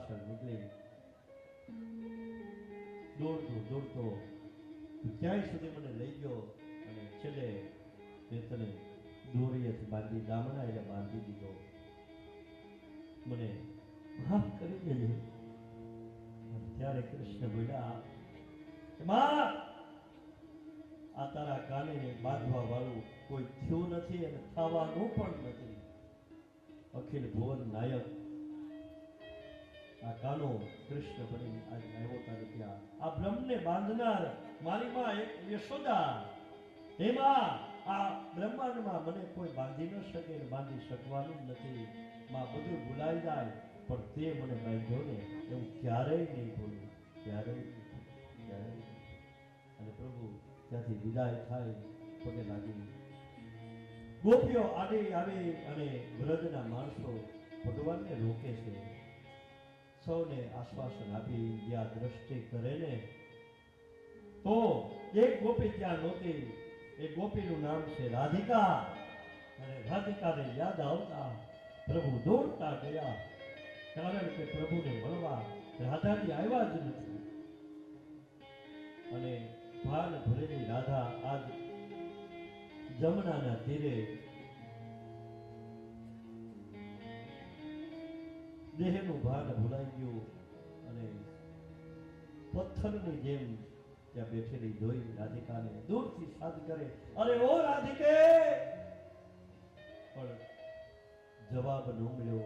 પાછળ નીકળી દોડતો દોડતો ક્યાંય સુધી મને લઈ ગયો અને છેલ્લે મેં દોરીએથી બાંધી, દામણા એટલે બાંધી દીધો. મને માફ કરી દેજો. ત્યારે કૃષ્ણ બોલ્યા, માં, આ તારા કાને બાંધવા વાળું કોઈ થયું નથી અને થવાનું પણ નથી. અખિલ ભુવન નાયક આ કાનો કૃષ્ણ બની આજ આવ્યો તારે ત્યાં. આ બ્રહ્મને બાંધનાર મારી માં યશોદા. એમાં આ બ્રહ્માંડમાં મને કોઈ બાંધી ન શકે બાંધી શકવાનું નથી. માં બધું ભૂલાઈ જાય, પણ તે મને બાંધ્યો ને એવું ક્યારેય નહીં ભૂલું. ક્યારેય ક્યારેય અને પ્રભુ, ત્યાંથી વિદાય થાય, પગે લાગી. ગોપીઓ આડે આવે અને વ્રજના માણસો ભગવાનને રોકે છે. સૌને આશ્વાસન આપી ગયા દ્રષ્ટિ કરે ને, તો એક ગોપી ત્યાં નહોતી. એ ગોપીનું નામ છે રાધિકા. અને રાધિકાને યાદ આવતા પ્રભુ દોડતા ગયા, કારણ કે પ્રભુને મળવા રાધાજી આવ્યા જ નથી. અને ભાન ભરેલી રાધા આજ જમનાના તીરે દેહનું ભાન ભૂલાઈ ગયું અને પથ્થરની જેમ ત્યાં બેઠેલી જોઈ રાધિકાને દૂરથી સાદ કરે. અરે ઓ રાધિકે! પણ જવાબ ન મળ્યો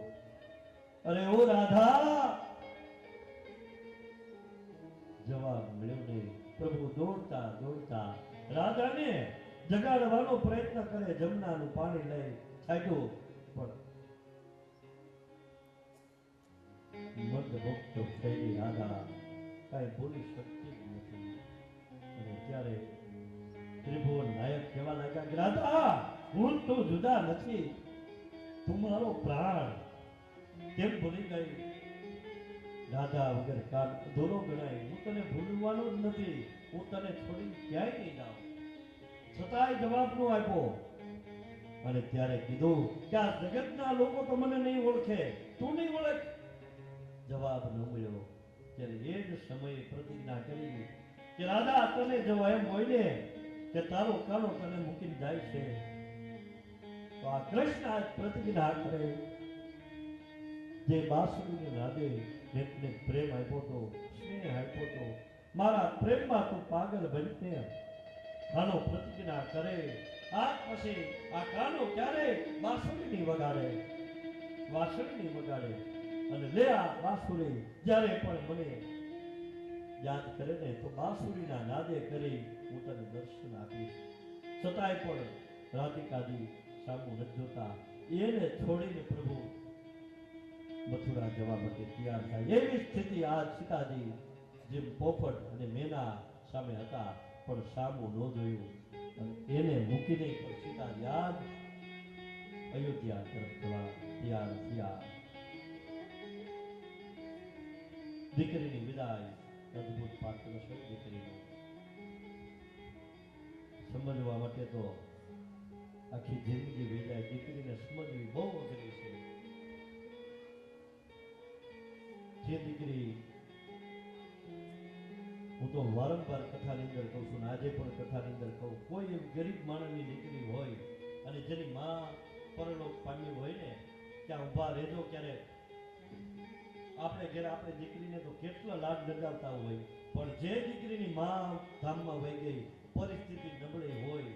અરે ઓ રાધા! જવાબ મળ્યો નહીં. પ્રભુ દોડતા દોડતા રાધાને જગાડવાનો પ્રયત્ન કરે, જમનાનું પાણી લઈ છાંટ્યું. પણ મંદભક્ત થયેલી રાધા. કાંઈ બોલી શકતી જ નથી. અને ત્યારે ત્રિભુવન નાયક કહેવા લાગ્યા કે, રાધા, હું તો જુદા નથી. તું મારો પ્રાણ. કેમ ભૂલી ગઈ. રાધા વગર કાન અધૂરો ગણાય. હું તને ભૂલવાનો જ નથી. હું તને છોડી ક્યાંય નહીં જાઉં. છતાંય જવાબ નો આપ્યો. અને ત્યારે કીધું કે આ જગતના લોકો તો મને નહીં ઓળખે. તું નહીં ઓળખ. જવાબ ન મળ્યો. ત્યારે એ જ સમયે પ્રતિજ્ઞા કરી કે, રાધા, તને જો એમ હોય ને કે તારો કાનો તને મૂકીને જાય છે. તો આ કૃષ્ણ આજ પ્રતિજ્ઞા કરે. જે બાસુરીને રાધે જેમને પ્રેમ આપ્યો તો સ્નેહ આપ્યો તો મારા પ્રેમમાં તું પાગલ બનીને કાનો પ્રતિજ્ઞા કરે. આ પછી આ કાનો ક્યારે બાસુરીની વગાડે? વાસળીની વગાડે. અને લે આ બાંસુરી. જ્યારે પણ મને યાદ કરે ને, તો બાંસુરીના નાદે કરી હું તને દર્શન આપીશ. છતાંય પણ રાધિકાજી સામું નથી જોતા. એને છોડીને પ્રભુ મથુરા જવા માટે તૈયાર થાય. એવી સ્થિતિ આ સીતાજી જેમ પોપટ અને મેના સામે હતા, પણ સામું ન જોયું. અને એને મૂકીને પણ સીતા યાદ અયોધ્યા તરફ જવા તૈયાર થયા. દીકરીની વિદાય અદભુત પાત્ર છે દીકરીનો. સમજવા માટે તો આખી જિંદગી વિદાય દીકરીને સમજવી બહુ અઘરી છે. જે દીકરી હું તો વારંવાર કથાની અંદર કહું છું આજે પણ કથાની અંદર કહું, કોઈ એવી ગરીબ માણસની દીકરી હોય અને જેની માં પરલોક પામી હોય ને ત્યાં ઊભા રહેજો, ક્યારે આપણે ઘેર આપણે દીકરીને તો કેટલા લાડ લગાવતા હોય, પણ જે દીકરીની માં ધામમાં વહી ગઈ, પરિસ્થિતિ નબળી હોય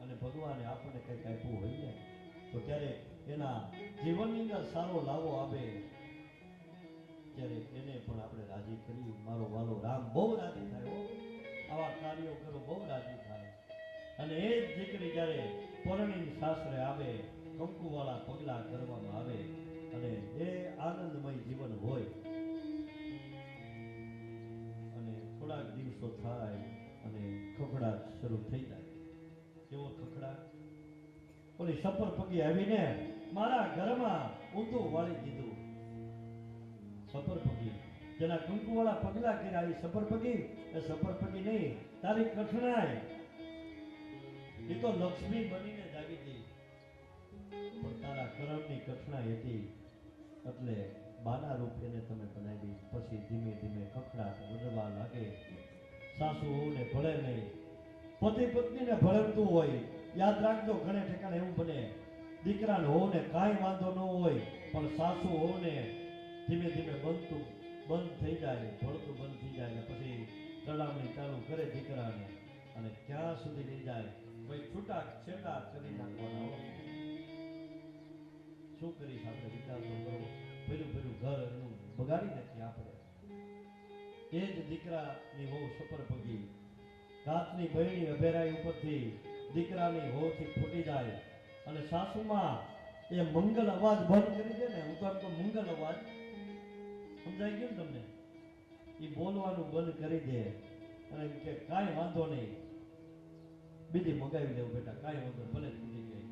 અને ભગવાને આપણને કંઈક આપ્યું હોય ને, તો ત્યારે એના જીવનની અંદર સારો લાવો આવે. ત્યારે એને પણ આપણે રાજી કરી મારો વાલો રામ બહુ રાજી થાય આવા કાર્યો કરો, બહુ રાજી થાય. અને એ જ દીકરી જ્યારે પરણીની સાસરે આવે, કંકુવાળા પગલા કરવામાં થોડાક થાય અને ખખડાટ શરૂ થઈ જાય. કેવો ખખડાટ? ઓલી સફર પગી આવીને મારા ઘરમાં ઊંધું વાળી દીધું. સફર પગી. જેના કુંકુવાળા પગલા કર્યા એ સફર પગી. એ સફર પગી નહીં, તારી કઠણાય એ તો લક્ષ્મી બનીને જાગી હતી પણ તારા કરમની કઠણાઈ હતી. એટલે બાના રૂપ એને તમે બનાવી. પછી ધીમે ધીમે કકડાટ વધવા લાગે. સાસુ ને ભળે નહીં. પતિ પત્નીને ભળતું હોય. યાદ રાખજો, ઘણે ઠેકાણે એવું બને. દીકરાને હોવ ને કાંઈ વાંધો ન હોય, પણ સાસુ હોવ ને ધીમે ધીમે બનતું, બંધ થઈ જાય, ભળતું બંધ થઈ જાય ને પછી ચડામણી ચાલુ કરે દીકરાને અને ક્યાં સુધી લઈ જાય? ભાઈ, છૂટા છેટા કરી નાખવાના હોય શું કરીશ આપણે વિચાર પેલું પેલું ઘર એનું બગાડી નાખીએ આપણે. એ જ દીકરાની વહુ સફર પગી કાચની બહેણી અભેરાઈ ઉપરથી દીકરાની હોથી ફૂટી જાય. અને સાસુમાં એ મંગલ અવાજ બંધ કરી દે ને, હું તો મંગલ અવાજ. સમજાઈ ગયું તમને? એ બોલવાનું બંધ કરી દે અને કે, કાંઈ વાંધો નહીં. બીજી મગાવી લેવું બેટા, કાંઈ વાંધો ભલે બીજી ગઈ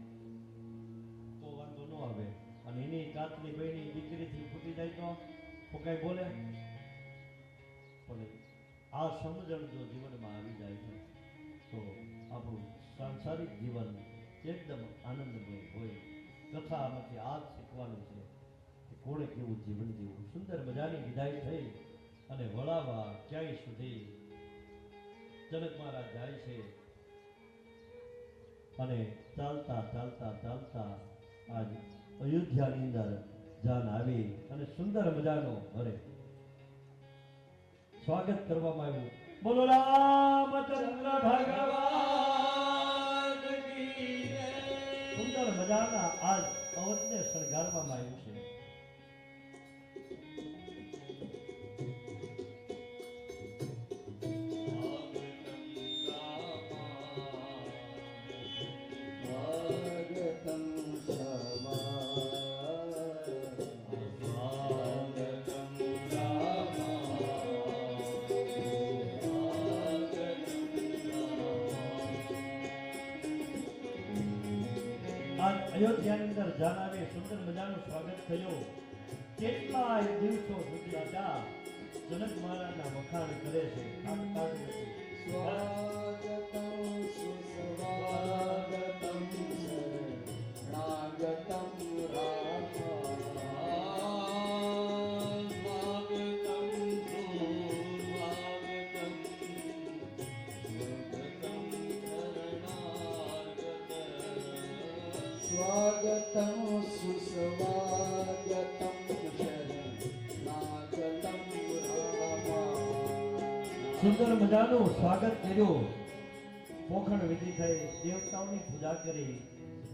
તો વાંધો ન આવે. અને એની કાચની બહેની દીકરીથી ફૂટી જાય તો કાંઈ બોલે? પણ આ સમજણ જો જીવનમાં આવી જાય છે, તો આપણું સાંસારિક જીવન એકદમ આનંદમય હોય. કથામાંથી આ શીખવાનું છે કે કોણે કેવું જીવન જીવવું. સુંદર મજાની વિદાય થઈ અને વળાવા ક્યાંય સુધી જનક મહારાજ જાય છે અને ચાલતા ચાલતા ચાલતા આજ અયોધ્યાની અંદર જાન આવી અને સુંદર મજાનો અરે સ્વાગત કરવામાં આવ્યું. બોલો રામચંદ્ર ભગવાન સુંદર મજાના આજ અવધને શણગારવામાં આવ્યું છે. અયોધ્યાની અંદર જાન આવી સુંદર મજાનું સ્વાગત થયું. કેટલાય દિવસો સુધી હતા જનક મહારાજના વખાણ કરે છે. સ્વાગતમ સુસ્વાગતમ સુંદર મજાનું સ્વાગત કર્યો. પોખણ વિધિ થઈ, દેવતાઓની પૂજા કરી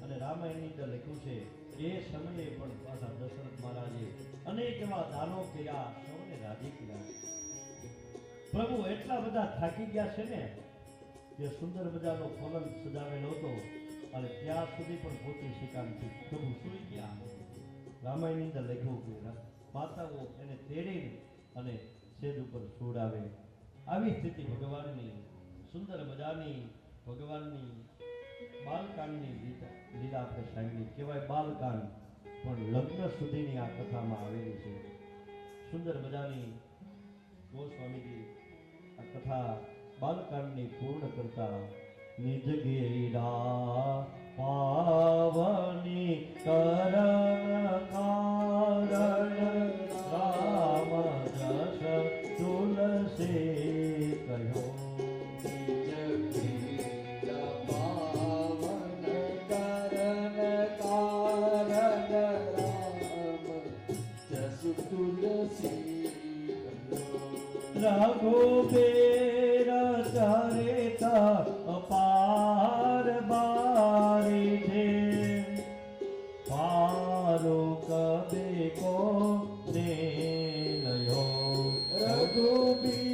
અને રામાયણની અંદર લખ્યું છે, એ સમયે પણ પાછા દશરથ મહારાજે અનેક એવા દાનો કર્યા, સૌને રાજી કર્યા. પ્રભુ એટલા બધા થાકી ગયા છે ને, જે સુંદર મજાનો પવન સજાવેલો હતો. અને ત્યાં સુધી પણ પોતે નથી પ્રભુ સુઈ ગયા. રામાયણની અંદર લખ્યું કે માતાઓ એને તેડીને અને છેદ ઉપર છોડાવે આવી સ્થિતિ ભગવાનની, સુંદર મજાની ભગવાનની બાલકાંડની લીલા આપણે સાંભળી કહેવાય બાલકાંડ પણ લગ્ન સુધીની આ કથામાં આવેલી છે. સુંદર મજાની ગોસ્વામીજી આ કથા બાલકાંડની પૂર્ણ કરતા નિજ ગેરા પાવની કરણ કારણ રામ જસ તુલસી કહ્યો રઘુબેર ચરિતા દેકો ને લયો રઘુબી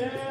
Yeah.